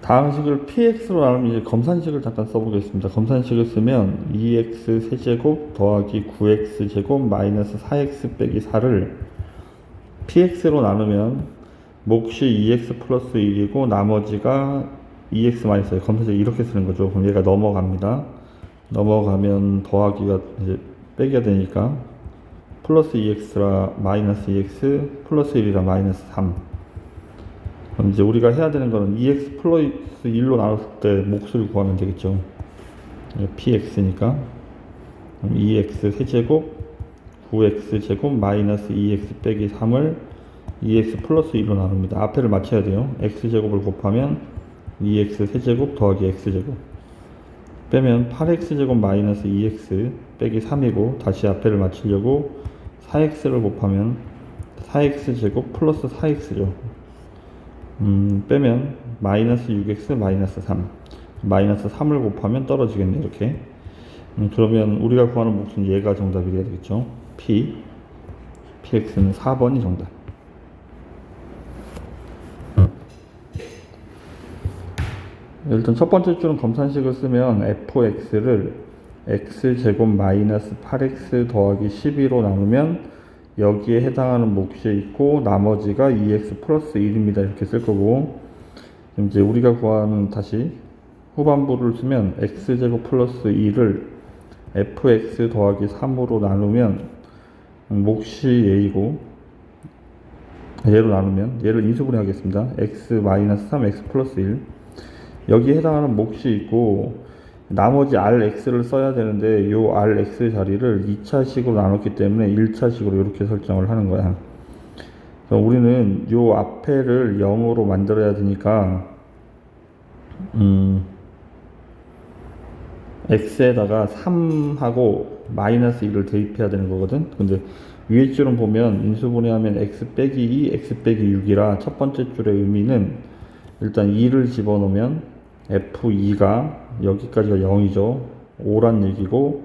다음 식을 px로 나누면 이제 검산식을 잠깐 써보겠습니다. 검산식을 쓰면 2x 세제곱 더하기 9x 제곱 마이너스 4x 빼기 4를 px로 나누면 몫이 2x 플러스 1이고 나머지가 2x 마이너스 1. 검산식 이렇게 쓰는 거죠. 그럼 얘가 넘어갑니다. 넘어가면 더하기가 이제 빼기가 되니까 플러스 2x라 마이너스 2x 플러스 1이라 마이너스 3 그럼 이제 우리가 해야 되는 거는 2x 플러스 1로 나눴을 때 몫을 구하면 되겠죠. 이게 px니까 2x 세제곱 9x 제곱 마이너스 2x 빼기 3을 2x 플러스 1로 나눕니다. 앞에를 맞춰야 돼요. x 제곱을 곱하면 2x 세제곱 더하기 x 제곱 빼면 8x 제곱 마이너스 2x 빼기 3이고 다시 앞에를 맞추려고 4x를 곱하면 4x 제곱 플러스 4x죠. 음, 빼면 마이너스 6x 마이너스 3 마이너스 3을 곱하면 떨어지겠네 이렇게. 음, 그러면 우리가 구하는 몫은 얘가 정답이 돼야 되겠죠? P. Px는 4번이 정답. 일단 첫 번째 줄은 검산식을 쓰면 fx를 x제곱 마이너스 8x 더하기 12로 나누면 여기에 해당하는 몫이 있고 나머지가 2x 플러스 1입니다. 이렇게 쓸 거고 이제 우리가 구하는 다시 후반부를 쓰면 x제곱 플러스 2를 fx 더하기 3으로 나누면 몫이 a이고 얘로 나누면 얘를 인수분해 하겠습니다. x 마이너스 3 x 플러스 1 여기에 해당하는 몫이 있고 나머지 rx를 써야 되는데 요 rx 자리를 2차식으로 나눴기 때문에 1차식으로 이렇게 설정을 하는 거야. 우리는 요 앞에를 0으로 만들어야 되니까 음 x에다가 3하고 마이너스 1을 대입해야 되는 거거든. 근데 위에 줄은 보면 인수분해하면 x 빼기 2, x 빼기 6이라 첫 번째 줄의 의미는 일단 2를 집어넣으면 F2가 여기까지가 0이죠. 5란 얘기고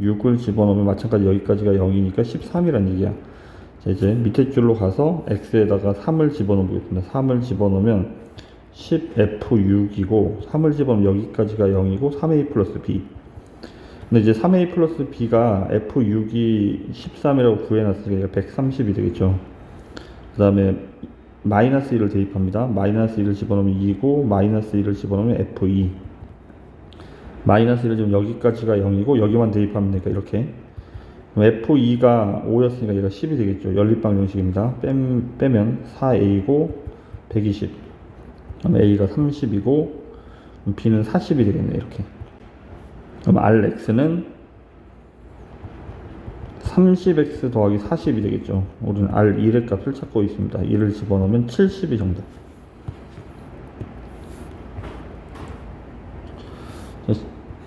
6을 집어넣으면 마찬가지 여기까지가 0이니까 13이란 얘기야. 자, 이제 밑에 줄로 가서 x에다가 3을 집어넣겠습니다. 3을 집어넣으면 10f6이고 3을 집어넣으면 여기까지가 0이고 3a 플러스 b. 근데 이제 3a 플러스 b가 f6이 13이라고 구해놨으니까 130이 되겠죠. 그 다음에 마이너스 1을 대입합니다. 마이너스 1을 집어넣으면 2고 마이너스 1을 집어넣으면 F2 마이너스 1을 지금 여기까지가 0이고 여기만 대입하면 되니까 이렇게 그럼 F2가 5였으니까 얘가 10이 되겠죠. 연립방 정식입니다. 뺀, 빼면 4A고 120 그럼 A가 30이고 B는 40이 되겠네 이렇게 그럼 RX는 30x 더하기 40이 되겠죠. 우리는 R 1의 값을 찾고 있습니다. 1을 집어넣으면 70이 정답.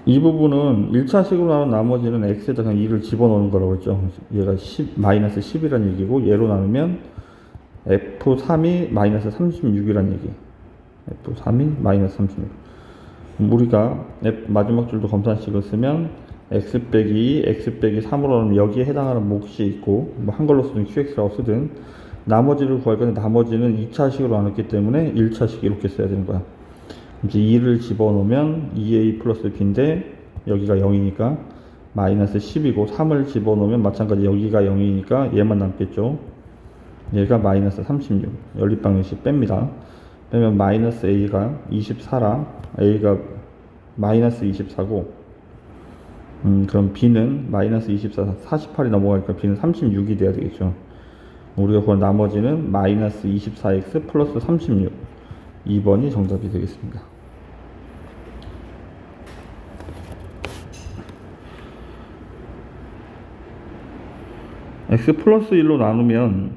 이 부분은 1차식으로 나눈 나머지는 x에다 그냥 2를 집어넣는 거라고 했죠. 얘가 10, 마이너스 10이라는 얘기고 얘로 나누면 f3이 마이너스 36이라는 얘기. f3이 마이너스 36. 우리가 마지막 줄도 검산식을 쓰면 x 빼기 2, x 빼기 3으로는 여기에 해당하는 몫이 있고 뭐 한글로 쓰든 qx라고 쓰든 나머지를 구할 건데 나머지는 2차식으로 나눴기 때문에 1차식 이렇게 써야 되는 거야. 이제 2를 집어넣으면 2a 플러스 b인데 여기가 0이니까 마이너스 10이고 3을 집어넣으면 마찬가지 여기가 0이니까 얘만 남겠죠. 얘가 마이너스 36 연립방정식 뺍니다. 빼면 마이너스 a가 24라 a가 마이너스 24고 음, 그럼 B는 마이너스 24, 48이 넘어가니까 B는 36이 돼야 되겠죠. 우리가 구한 나머지는 마이너스 24x 플러스 36. 2번이 정답이 되겠습니다. 플러스 1로 나누면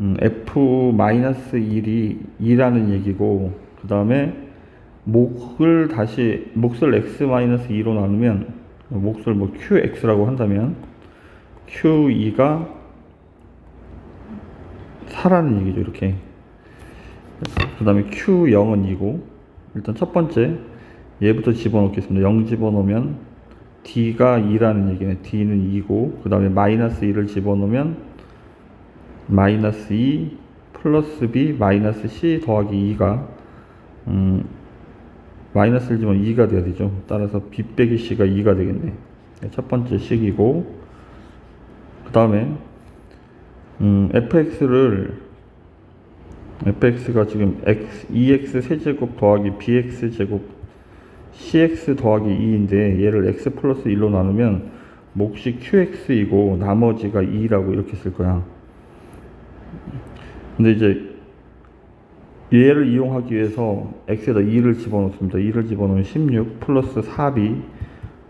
음, f 마이너스 1이 2라는 얘기고 그 다음에 몫을 다시 몫을 x 마이너스 2로 나누면 몫을 뭐 qx라고 한다면 q2가 4라는 얘기죠 이렇게 그 다음에 q0은 2고 일단 첫 번째 얘부터 집어넣겠습니다 0 집어넣으면 d가 2라는 얘기네 d는 2고 그 다음에 마이너스 2를 집어넣으면 마이너스 2 플러스 b 마이너스 c 더하기 2가 음, 마이너스를 지면 2가 돼야 되죠. 따라서 b 빼기 c가 2가 되겠네. 네, 첫 번째 식이고 그 다음에 음, fx를 fx가 지금 x, 2x 세제곱 더하기 bx 제곱 cx 더하기 2인데 얘를 x 플러스 1로 나누면 몫이 qx이고 나머지가 2라고 이렇게 쓸 거야. 근데 이제 얘를 이용하기 위해서 x에다 2를 집어넣습니다. 2를 집어넣으면 16 플러스 4b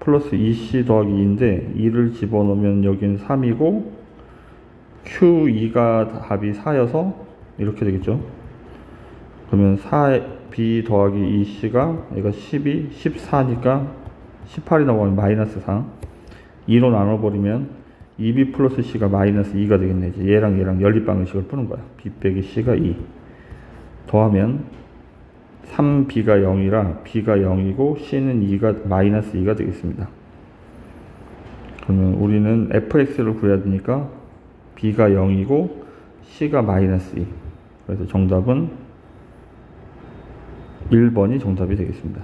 플러스 2c 더하기 2인데 2를 집어넣으면 여기는 3이고 q2가 답이 4여서 이렇게 되겠죠. 그러면 4b 더하기 2c가 얘가 12, 14니까 18이 나오면 마이너스 4 2로 나눠버리면 2b 플러스 c가 마이너스 2가 되겠네. 이제 얘랑 얘랑 연립방정식을 푸는 거야. b 빼기 c가 2 더하면 3b가 0이라 b가 0이고 c는 2가 마이너스 2가 되겠습니다. 그러면 우리는 fx를 구해야 되니까 b가 0이고 c가 마이너스 2. 그래서 정답은 1번이 정답이 되겠습니다.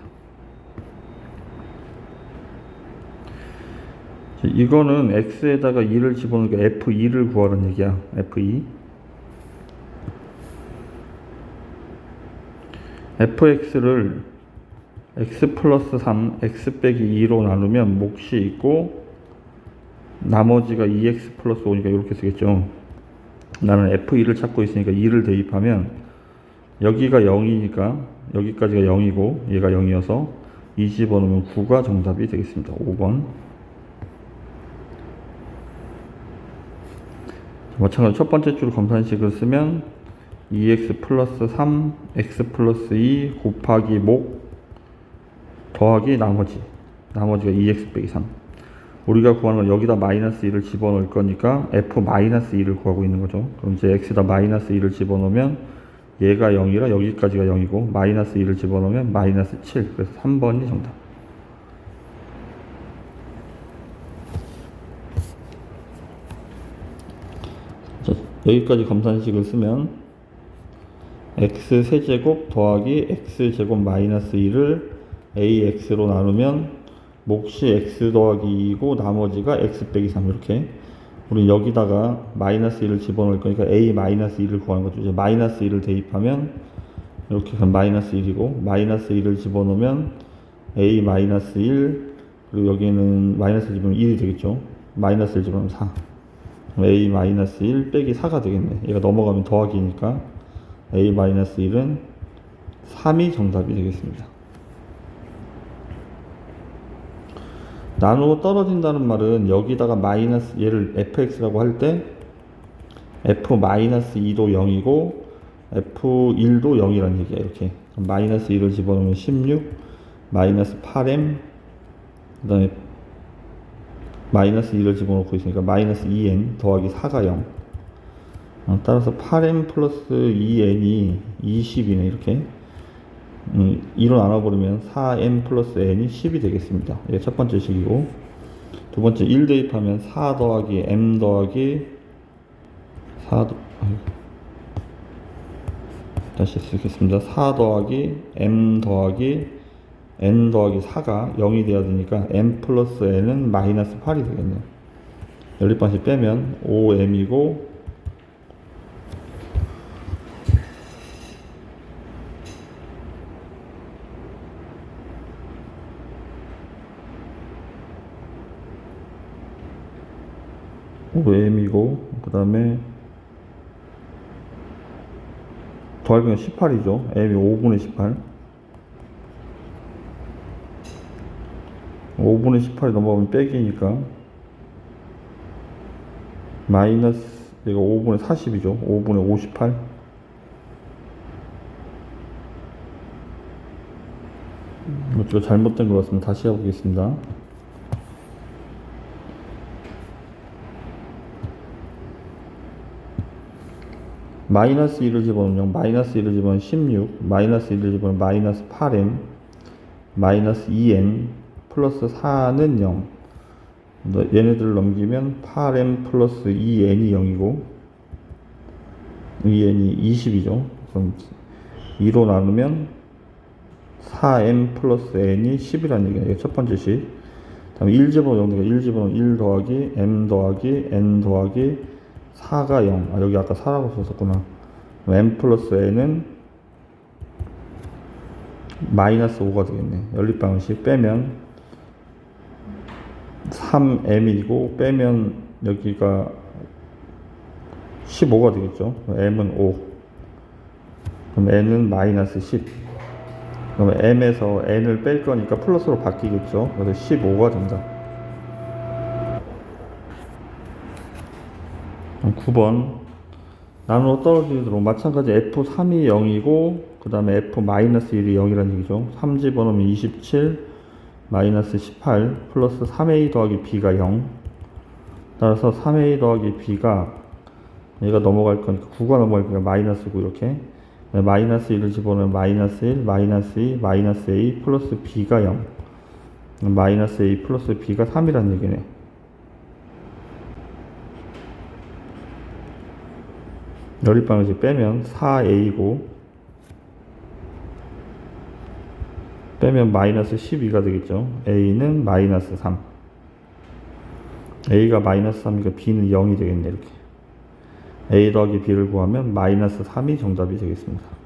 이거는 x에다가 2를 집어넣으니까 f2를 구하라는 얘기야. f2. fx를 x 플러스 3, x 빼기 2로 나누면 몫이 있고 나머지가 2x 플러스 5니까 이렇게 쓰겠죠. 나는 f2를 찾고 있으니까 2를 대입하면 여기가 0이니까 여기까지가 0이고 얘가 0이어서 2 집어넣으면 9가 정답이 되겠습니다. 5번. 마찬가지로 첫 번째 줄 검산식을 쓰면 2x 플러스 3, x 플러스 2 곱하기 목 더하기 나머지 나머지가 2x 빼기 3 우리가 구하는 건 여기다 마이너스 2를 집어넣을 거니까 f 마이너스 2를 구하고 있는 거죠. 그럼 이제 x에다 마이너스 2를 집어넣으면 얘가 0이라 여기까지가 0이고 마이너스 2를 집어넣으면 마이너스 7 그래서 3번이 정답. 자, 여기까지 검산식을 쓰면 x 세제곱 더하기 x 제곱 마이너스 2를 ax로 나누면 몫이 x 더하기 2이고 나머지가 x 빼기 3 이렇게 우리 여기다가 마이너스 1을 집어넣을 거니까 a 마이너스 1을 구하는 거죠. 이제 마이너스 1을 대입하면 이렇게 그럼 마이너스 1이고 마이너스 1을 집어넣으면 a 마이너스 1 그리고 여기는 마이너스 집으면 1이 되겠죠. 마이너스 1 집어넣으면 4 a 마이너스 1 빼기 4가 되겠네. 얘가 넘어가면 더하기니까 a 마이너스 1은 3이 정답이 되겠습니다. 나누고 떨어진다는 말은 여기다가 마이너스 얘를 fx라고 할 때 f 마이너스 2도 0이고 f1도 0이라는 얘기야 이렇게. 마이너스 2를 집어넣으면 16 마이너스 8m 그 다음에 마이너스 2를 집어넣고 있으니까 마이너스 2n 더하기 4가 0 어, 따라서 8m 플러스 2n이 20이네 이렇게 음, 2로 나눠버리면 4m 플러스 n이 10이 되겠습니다. 이게 첫 번째 식이고 두 번째 1 대입하면 4 더하기 m 더하기 4 더. 다시 쓰겠습니다. 4 더하기 m 더하기 n 더하기 4가 0이 돼야 되니까 m 플러스 n은 마이너스 8이 되겠네요. 연립방식 빼면 5m이고 OM이고 그 다음에 더하기는 18이죠. M이 5분의 18 5분의 18이 넘어가면 빼기니까 마이너스 얘가 5분의 40이죠. 5분의 58 이거 잘못된 것 같습니다. 다시 해보겠습니다. 마이너스 1을 집어넣으면 마이너스 1을 집어넣으면 16 마이너스 1을 집어넣으면 마이너스 8m 마이너스 2n 플러스 4는 0 얘네들을 넘기면 8m 플러스 2n이 0이고 2n이 20이죠 그럼 2로 나누면 4m 플러스 n이 10이라는 얘기예요. 이게 첫 번째 식. 다음에 1 집어넣으면 1 집어넣으면 1 더하기 m 더하기 n 더하기 4가 0. 아, 여기 아까 4라고 썼었구나. m 플러스 n은 마이너스 5가 되겠네. 연립방식 빼면 3m이고 빼면 여기가 15가 되겠죠. m은 5. 그럼 n은 마이너스 10. 그럼 m에서 n을 뺄 거니까 플러스로 바뀌겠죠. 그래서 15가 된다. 9번. 나누어 떨어지도록 마찬가지 f3이 0이고 그 다음에 f-1이 0이라는 얘기죠. 3 집어넣으면 27 마이너스 18 플러스 3a 더하기 b가 0 따라서 3a 더하기 b가 얘가 넘어갈 거니까 9가 넘어갈 거니까 마이너스고 이렇게. 마이너스 1을 집어넣으면 마이너스 1 마이너스 2 마이너스 a 플러스 b가 0 마이너스 a 플러스 b가 3이라는 얘기네 연립방을 이제 빼면 4a고 빼면 마이너스 12가 되겠죠. a는 마이너스 3 a가 마이너스 3이니까 b는 0이 되겠네 이렇게 a 더하기 b를 구하면 마이너스 3이 정답이 되겠습니다.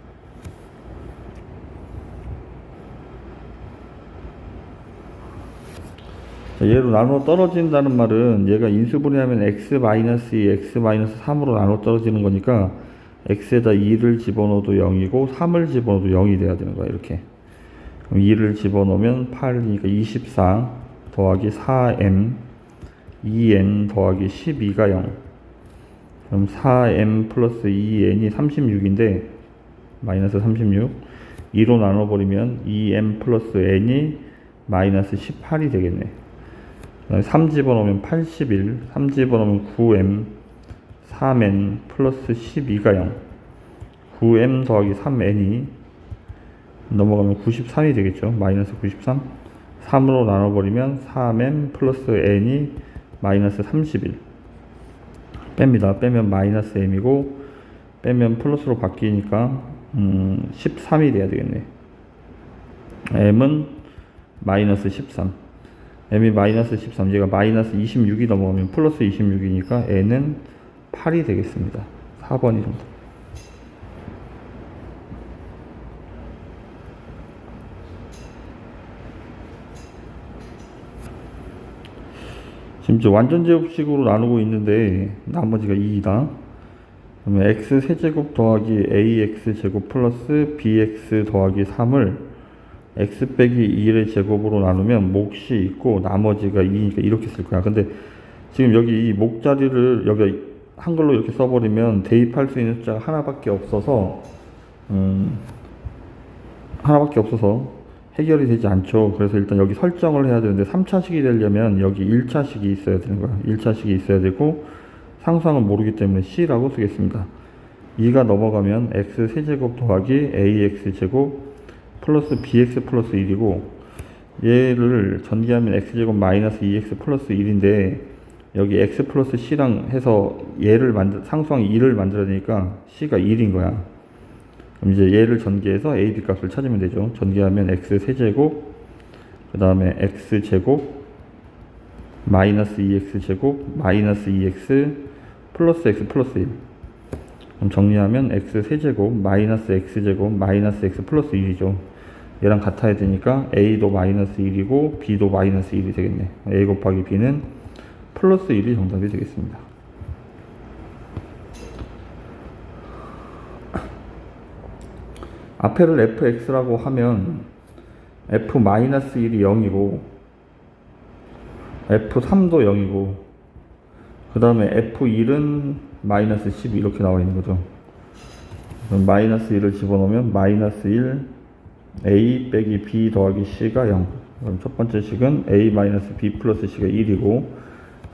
얘로 나누어 떨어진다는 말은 얘가 인수분해하면 x 마이너스 2, x 마이너스 3으로 나누어 떨어지는 거니까 x에다 2를 집어넣어도 0이고 3을 집어넣어도 0이 돼야 되는 거야 이렇게. 그럼 2를 집어넣으면 8이니까 24 더하기 4m 2n 더하기 12가 0 그럼 4m 플러스 2n이 36인데 마이너스 36 2로 나눠버리면 2m 플러스 n이 마이너스 18이 되겠네 3 집어넣으면 81 3 집어넣으면 9m 3n 플러스 12가 0 9m 더하기 3n이 넘어가면 93이 되겠죠? 마이너스 93 3으로 나눠버리면 3m 플러스 n이 마이너스 31 뺍니다. 빼면 마이너스 m이고 빼면 플러스로 바뀌니까 음, 13이 돼야 되겠네. m은 마이너스 13 m이 마이너스 13 얘가 마이너스 26이 넘어가면 플러스 26이니까 n은 8이 되겠습니다 4번이 정도 지금 이제 완전 제곱식으로 나누고 있는데 나머지가 2이다. 그러면 x 세제곱 더하기 ax 제곱 플러스 bx 더하기 3을 x 빼기 2의 제곱으로 나누면 몫이 있고 나머지가 2니까 이렇게 쓸 거야. 근데 지금 여기 이 목 자리를 여기 한글로 이렇게 써버리면 대입할 수 있는 숫자가 하나밖에 없어서 음, 하나밖에 없어서 해결이 되지 않죠. 그래서 일단 여기 설정을 해야 되는데 3차식이 되려면 여기 1차식이 있어야 되는 거야. 1차식이 있어야 되고 상수항은 모르기 때문에 C라고 쓰겠습니다. 2가 넘어가면 x 세제곱 더하기 ax 제곱 플러스 bx 플러스 1이고 얘를 전개하면 x제곱 마이너스 2x 플러스 1인데 여기 x 플러스 c랑 해서 얘를 만들 상수항 2를 만들어야 되니까 c가 1인 거야. 그럼 이제 얘를 전개해서 a, b 값을 찾으면 되죠. 전개하면 x 세제곱, 그 다음에 x 제곱, 마이너스 2x 제곱, 마이너스 2x, 플러스 x 플러스 1. 그럼 정리하면 x 세제곱, 마이너스 x 제곱, 마이너스 x 플러스 1이죠. 얘랑 같아야 되니까 a도 마이너스 1이고 b도 마이너스 1이 되겠네. a 곱하기 b는 플러스 1이 정답이 되겠습니다. 앞에를 fx라고 하면 f-1이 0이고 f3도 0이고 그 다음에 f1은 마이너스 10 이렇게 나와 있는 거죠. 마이너스 1을 집어넣으면 마이너스 1 a 빼기 b 더하기 c가 0 그럼 첫 번째 식은 a 마이너스 b 플러스 c가 1이고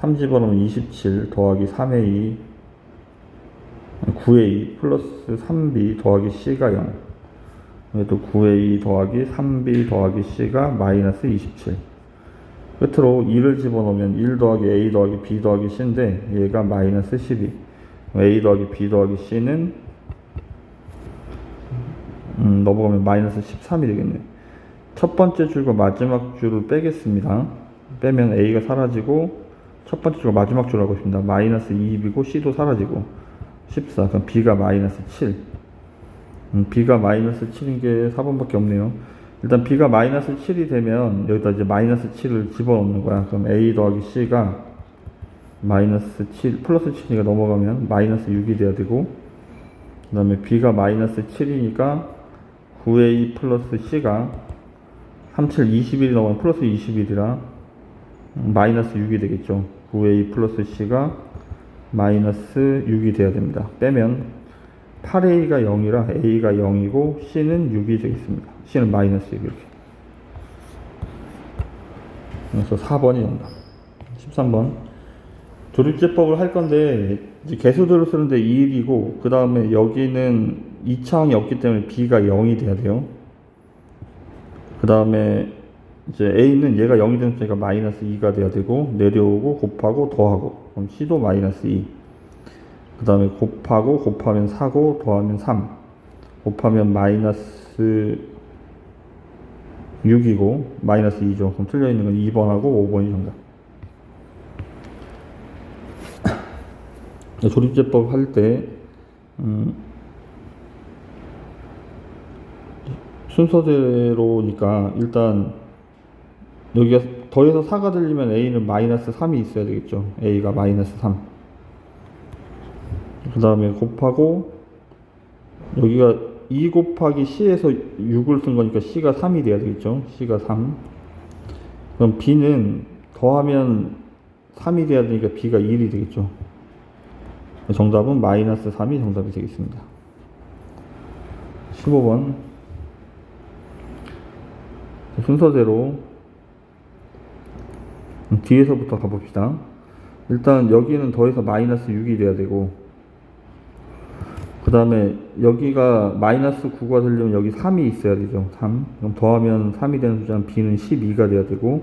3 집어넣으면 27 더하기 3a 9a 플러스 3b 더하기 c가 0 얘도 9a 더하기 3b 더하기 c가 마이너스 27 끝으로 2를 집어넣으면 1 더하기 a 더하기 b 더하기 c인데 얘가 마이너스 12 a 더하기 b 더하기 c는 음, 넘어가면 마이너스 13이 되겠네 첫 번째 줄과 마지막 줄을 빼겠습니다. 빼면 A가 사라지고 첫 번째 줄과 마지막 줄 하고 있습니다. 마이너스 2입이고 C도 사라지고 14. 그럼 B가 마이너스 7. 음, B가 마이너스 7인 게 4번밖에 없네요. 일단 B가 마이너스 7이 되면 여기다 이제 마이너스 7을 집어넣는 거야. 그럼 A 더하기 C가 마이너스 7, 플러스 7이니까 넘어가면 마이너스 6이 돼야 되고 그 다음에 B가 마이너스 7이니까 9A 플러스 C가 37, 21이 넘으면 플러스 21이라 마이너스 6이 되겠죠. 9A 플러스 C가 마이너스 6이 돼야 됩니다. 빼면 8A가 0이라 A가 0이고 C는 6이 되겠습니다. C는 마이너스 6 이렇게. 그래서 4번이 정답. 13번. 조립제법을 할 건데 이제 개수들을 쓰는데 2일이고 그 다음에 여기는 2차항이 없기 때문에 B가 0이 돼야 돼요. 그 다음에 이제 A는 얘가 0이 되니까 마이너스 2가 돼야 되고 내려오고 곱하고 더하고 그럼 C도 마이너스 2. 그 다음에 곱하고 곱하면 4고 더하면 3 곱하면 마이너스 6이고 마이너스 2죠. 그럼 틀려 있는 건 2번하고 5번이 정답. 조립제법 할때 음, 순서대로니까 일단 여기가 더해서 4가 들리면 A는 마이너스 3이 있어야 되겠죠. A가 마이너스 3. 그 다음에 곱하고 여기가 2 곱하기 C에서 6을 쓴 거니까 C가 3이 돼야 되겠죠. C가 3. 그럼 B는 더하면 3이 돼야 되니까 B가 1이 되겠죠. 정답은 마이너스 3이 정답이 되겠습니다. 15번 순서대로 뒤에서부터 가봅시다. 일단 여기는 더해서 마이너스 6이 돼야 되고 그 다음에 여기가 마이너스 9가 되려면 여기 3이 있어야 되죠. 3. 그럼 더하면 3이 되는 숫자는 B는 12가 돼야 되고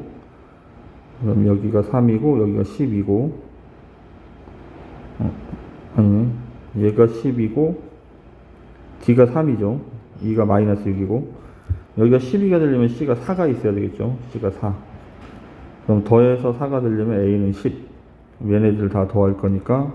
그럼 여기가 3이고 여기가 10이고 어, 아니네. 얘가 10이고 D가 3이죠. 2가 마이너스 6이고 여기가 12가 되려면 C가 4가 있어야 되겠죠. C가 4. 그럼 더해서 4가 되려면 A는 10. 얘네들 다 더할 거니까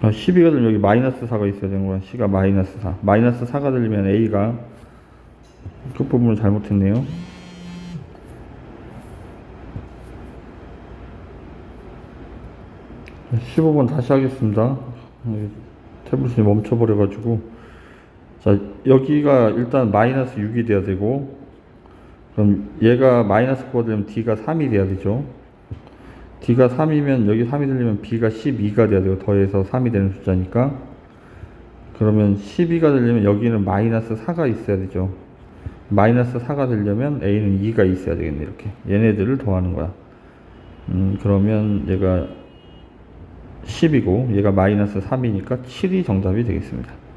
아, 12가 되면 여기 마이너스 4가 있어야 되는 거야. C가 마이너스 4. 마이너스 4가 되려면 A가 끝부분을 잘못했네요. 15번 다시 하겠습니다. 네, 태블릿이 멈춰버려가지고. 자, 여기가 일단 마이너스 6이 돼야 되고, 그럼 얘가 마이너스 9가 되면 D가 3이 돼야 되죠. D가 3이면 여기 3이 되려면 B가 12가 돼야 되고, 더해서 3이 되는 숫자니까. 그러면 12가 되려면 여기는 마이너스 4가 있어야 되죠. 마이너스 4가 되려면 A는 2가 있어야 되겠네, 이렇게. 얘네들을 더하는 거야. 음, 그러면 얘가 10이고 얘가 마이너스 3이니까 7이 정답이 되겠습니다.